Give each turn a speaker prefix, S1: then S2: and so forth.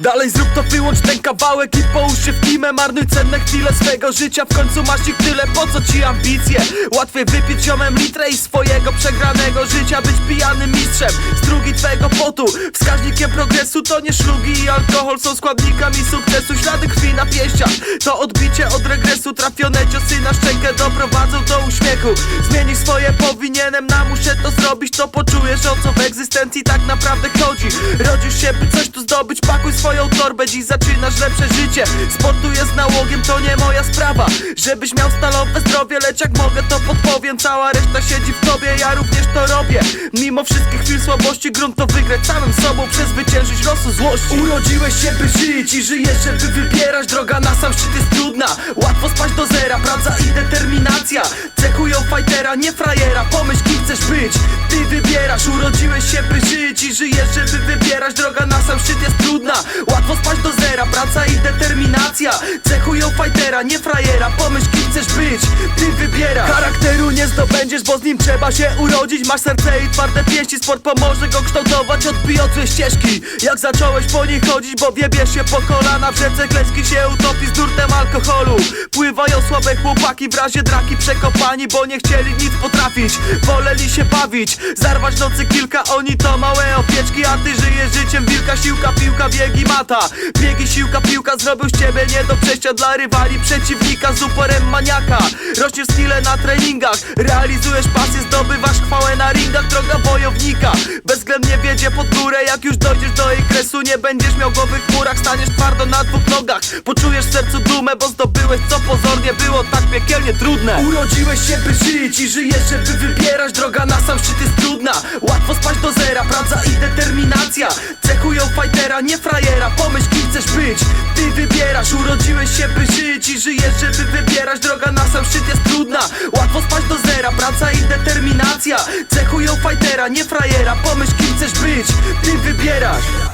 S1: Dalej zrób to, wyłącz ten kawałek i połóż się w kimę. Marnuj cenne chwile swego życia, w końcu masz ich tyle. Po co ci ambicje? Łatwiej wypić ziomem litrę i swojego przegranego życia Być pijanym mistrzem, strugi twego potu Wskaźnikiem progresu to nie szlugi. I alkohol Są składnikami sukcesu, ślady krwi na pięściach To odbicie od regresu, trafione ciosy na szczękę Doprowadzą do uśmiechu. Zmienisz swoje powinienem, na muszę to zrobić. To poczujesz o co w egzystencji tak naprawdę chodzi. Rodzisz się by coś tu zdobyć, pakuj swoją torbę Dziś zaczynasz lepsze życie. Sportu jest nałogiem, to nie moja sprawa. Żebyś miał stalowe zdrowie, lecz jak mogę to podpowiem. Cała reszta siedzi w tobie, ja również to robię. Mimo wszystkich chwil słabości, grunt to wygrać samym sobą Przezwyciężyć losu złości. Urodziłeś się by żyć i żyjesz, żeby wybierać Droga na sam szczyt jest trudna, łatwo spaść do zera Praca i determinacja. Cechują fightera, nie frajera. Pomyśl kim chcesz być, ty wybierasz. Urodziłeś się by żyć i żyjesz, Droga na sam szczyt jest trudna, łatwo spaść do zera. Praca i determinacja. Cechują fightera, nie frajera. Pomyśl kim chcesz być, ty wybierasz. Charakteru nie zdobędziesz, bo z nim trzeba się urodzić. Masz serce i twarde pięści, sport pomoże go kształtować Odbij od ścieżki, jak zacząłeś po niej chodzić Bo wiebiesz się po kolana, w rzece klęski się utopi z nurtem alkoholu. Pływają słabe chłopaki, w razie draki przekopani Bo nie chcieli nic potrafić, woleli się bawić Zarwać nocy kilka, oni to małe opieczki A ty żyjesz życiem. Wilka, siłka, piłka, biegi, mata Biegi, siłka, piłka, zrobił z ciebie nie do przejścia dla rywali Przeciwnika z uporem maniaka. Rośniesz skille na treningach, realizujesz pasję, wiedzie pod górę Jak już dojdziesz do jej kresu, nie będziesz miał głowy w chmurach Staniesz twardo na dwóch nogach, poczujesz w sercu dumę Bo zdobyłeś co pozornie było tak piekielnie trudne. Urodziłeś się by żyć i żyjesz, żeby wybierać. Droga na sam szczyt jest trudna, łatwo spaść do zera Praca i determinacja. Cechują fightera, nie frajera. Pomyśl kim chcesz być, ty wybierasz. Urodziłeś się by żyć i żyjesz, żeby wybierać. Droga na sam szczyt jest trudna, łatwo spaść do zera Praca i determinacja fightera, nie frajera. Pomyśl kim chcesz być, ty wybierasz